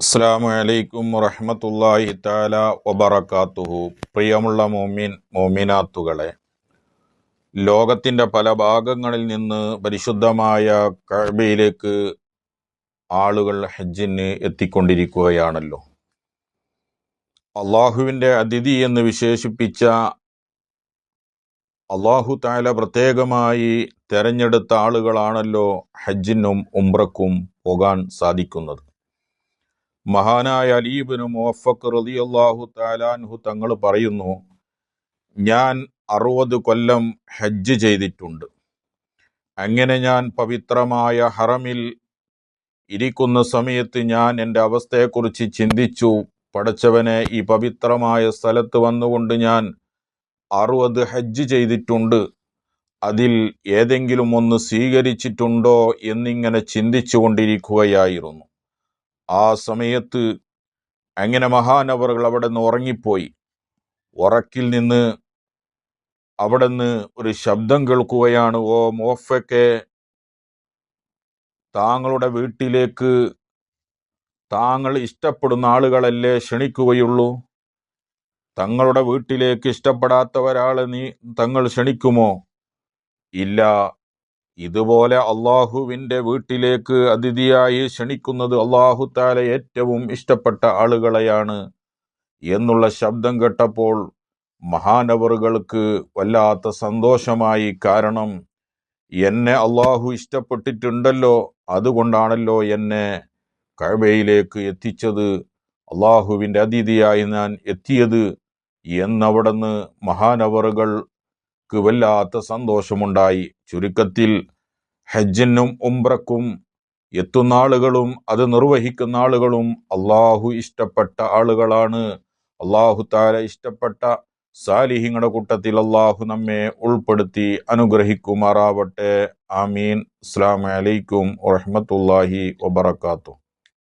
അസ്സാമു അലൈക്കും വറഹമത്തല്ലാഹി താല വബറക്കാത്തുഹു പ്രിയമുള്ള മോമിൻ മോമിനാത്തുകളെ ലോകത്തിന്റെ പല ഭാഗങ്ങളിൽ നിന്ന് പരിശുദ്ധമായ കഅബയിലേക്ക് ആളുകൾ ഹജ്ജിന് എത്തിക്കൊണ്ടിരിക്കുകയാണല്ലോ. അള്ളാഹുവിന്റെ അതിഥി എന്ന് വിശേഷിപ്പിച്ച അള്ളാഹു താല പ്രത്യേകമായി തെരഞ്ഞെടുത്ത ആളുകളാണല്ലോ ഹജ്ജിനും ഉംറക്കും പോകാൻ സാധിക്കുന്നത്. മഹാനായ അലീബിന് മുവഫക്ക് റളിയല്ലാഹു താലാൻഹു തങ്ങൾ പറയുന്നു ഞാൻ അറുപത് കൊല്ലം ഹജ്ജ് ചെയ്തിട്ടുണ്ട്. അങ്ങനെ ഞാൻ പവിത്രമായ ഹറമിൽ ഇരിക്കുന്ന സമയത്ത് ഞാൻ എന്റെ അവസ്ഥയെക്കുറിച്ച് ചിന്തിച്ചു. പടച്ചവനെ ഈ പവിത്രമായ സ്ഥലത്ത് വന്നുകൊണ്ട് ഞാൻ അറുപത് ഹജ്ജ് ചെയ്തിട്ടുണ്ട്. അതിൽ ഏതെങ്കിലും ഒന്ന് സ്വീകരിച്ചിട്ടുണ്ടോ എന്നിങ്ങനെ ചിന്തിച്ചു കൊണ്ടിരിക്കുകയായിരുന്നു ആ സമയത്ത് അങ്ങനെ മഹാനവറുകൾ അവിടെ നിന്ന് ഉറങ്ങിപ്പോയി. ഉറക്കിൽ നിന്ന് അവിടെ നിന്ന് ഒരു ശബ്ദം കേൾക്കുകയാണ്. ഓ മോഫക്കെ താങ്കളുടെ വീട്ടിലേക്ക് താങ്കൾ ഇഷ്ടപ്പെടുന്ന ആളുകളല്ലേ ക്ഷണിക്കുകയുള്ളൂ? തങ്ങളുടെ വീട്ടിലേക്ക് ഇഷ്ടപ്പെടാത്ത ഒരാളെ നീ തങ്ങൾ ക്ഷണിക്കുമോ? ഇല്ല ഇതുപോലെ അള്ളാഹുവിന്റെ വീട്ടിലേക്ക് അതിഥിയായി ക്ഷണിക്കുന്നത് അള്ളാഹു താല ഏറ്റവും ഇഷ്ടപ്പെട്ട ആളുകളെയാണ് എന്നുള്ള ശബ്ദം കേട്ടപ്പോൾ മഹാനവറുകൾക്ക് വല്ലാത്ത സന്തോഷമായി. കാരണം എന്നെ അള്ളാഹു ഇഷ്ടപ്പെട്ടിട്ടുണ്ടല്ലോ അതുകൊണ്ടാണല്ലോ എന്നെ കഴബയിലേക്ക് എത്തിച്ചത്. അള്ളാഹുവിന്റെ അതിഥിയായി ഞാൻ എത്തിയത് എന്നവിടുന്ന് മഹാനവറുകൾക്ക് വല്ലാത്ത സന്തോഷമുണ്ടായി. ചുരുക്കത്തിൽ ഹജ്ജിനും ഉംറക്കും എത്തുന്ന ആളുകളും അത് നിർവഹിക്കുന്ന ആളുകളും അള്ളാഹു ഇഷ്ടപ്പെട്ട ആളുകളാണ്. അള്ളാഹു താല ഇഷ്ടപ്പെട്ട സാലിഹിങ്ങളുടെ കൂട്ടത്തിൽ അള്ളാഹു നമ്മെ ഉൾപ്പെടുത്തി അനുഗ്രഹിക്കുമാറാവട്ടെ. ആമീൻ. അസ്സാം വലൈക്കും വറഹമത്തല്ലാഹി വബർക്കാത്തു